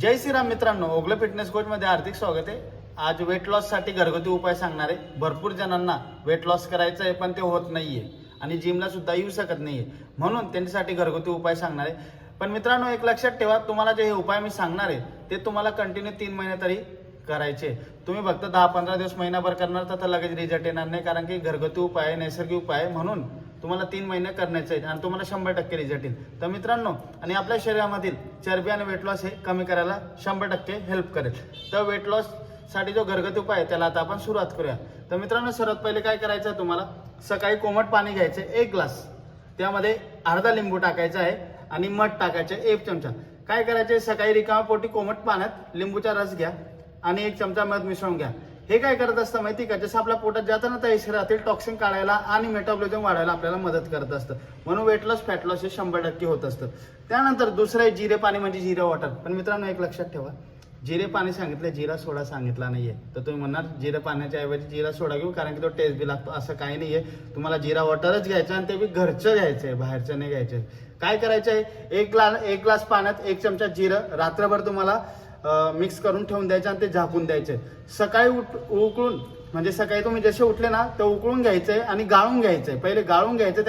जय श्रीराम मित्रांनो Ogale fitness coach मध्ये हार्दिक स्वागत आहे. आज वेट लॉससाठी घरगुती उपाय सांगणार आहे. भरपूर जणांना वेट लॉस करायचं आहे पण ते होत नाहीये. आणि जिमला सुद्धा येऊ शकत नाहीये. म्हणून त्यांच्यासाठी घरगुती उपाय सांगणार आहे. पण मित्रांनो एक लक्षात ठेवा तुम्हाला जे हे उपाय मी सांगणार आहे ते तुम्हाला कंटिन्यू तीन महिने तरी करायचे तुम्ही फक्त दहा पंधरा दिवस महिनाभर करणार तर लगेच रिझल्ट येणार नाही कारण की घरगुती उपाय आहे नैसर्गिक उपाय म्हणून तुम्हाला तीन महिने करण्याचे आहेत आणि तुम्हाला शंभर टक्के रिझल्ट येईल. तर मित्रांनो आणि आपल्या शरीरामधील चरबी आणि वेट लॉस हे कमी करायला शंभर टक्के हेल्प करेल. तर वेट लॉससाठी जो घरगती उपाय आहे त्याला आता आपण सुरुवात करूया. तर मित्रांनो सर्वात पहिले काय करायचं आहे तुम्हाला? सकाळी कोमट पाणी घ्यायचे एक ग्लास त्यामध्ये अर्धा लिंबू टाकायचा आहे आणि मध टाकायचे एक चमचा. काय करायचे सकाळी रिकामा पोटी कोमट पाण्यात लिंबूचा रस घ्या आणि एक चमचा मध मिसळून घ्या. हे काय करत असतं माहिती का? जसं आपल्या पोटात जाताना त्या शरीरातील टॉक्सिन काढायला आणि मेटाबॉलिझम वाढायला आपल्याला मदत करत असतं. म्हणून वेट लॉस फॅट लॉस हे शंभर टक्के होत असतं. त्यानंतर दुसरं आहे जिरे पाणी म्हणजे जिरे वॉटर पण मित्रांनो एक लक्षात ठेवा. जिरे पाणी सांगितलं जिरा सोडा सांगितला नाहीये. तर तुम्ही म्हणणार जिरे पाण्याच्या ऐवजी जिरा सोडा घेऊ? कारण की तो टेस्ट बी लागतो. असं काही नाहीये. तुम्हाला जिरा वॉटरच घ्यायचं आणि ते बी घरचं घ्यायचं आहे बाहेरचं नाही घ्यायचं काय करायचं आहे एक ग्लास एक ग्लास पाण्यात एक चमचा जिरं. रात्रभर तुम्हाला मिक्स करून ठेवून द्यायचे आणि ते झाकून द्यायचे. सकाळी उठ उकळून म्हणजे सकाळी तुम्ही जसे उठले ना ते उकळून घ्यायचे आणि गाळून घ्यायचे. पहिले गाळून घ्यायचं त्या